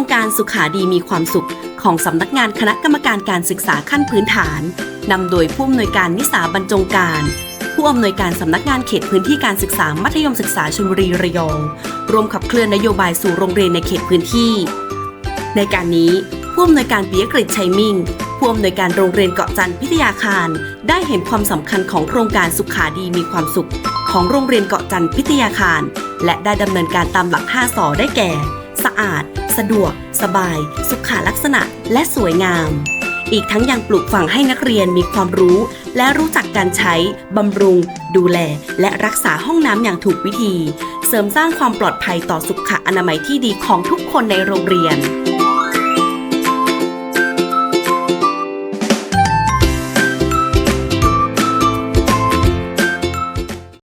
งการสุขาดีมีความสุข ของสำนักงานคณะกรรมการการศึกษาขั้นพื้นฐานนำโดยผู้อำนวยการนิสาบรรจงการ ผู้อำนวยการสำนักงานเขตพื้นที่การศึกษามัธยมศึกษาชลบุรีระยองรวมขับเคลื่อนนโยบายสู่โรงเรียนในเขตพื้นที่ ในการนี้ผู้อำนวยการปิยกฤษชัยมิ่งผู้อำนวยการโรงเรียนเกาะจันทร์พิทยาคาร ได้เห็นความสำคัญของโครงการสุขาดีมีความสุข ของโรงเรียนเกาะจันทร์พิทยาคาร และได้ดำเนินการตามหลัก 5สอได้แก่ สะอาด สะดวก สบาย สุขาลักษณะ และสวยงาม อีกทั้งยังปลูกฝังให้นักเรียนมีความรู้ และรู้จักการใช้ บำรุง ดูแล และรักษาห้องน้ำอย่างถูกวิธี เสริมสร้างความปลอดภัยต่อสุขอนามัยที่ดีของทุกคนในโรงเรียน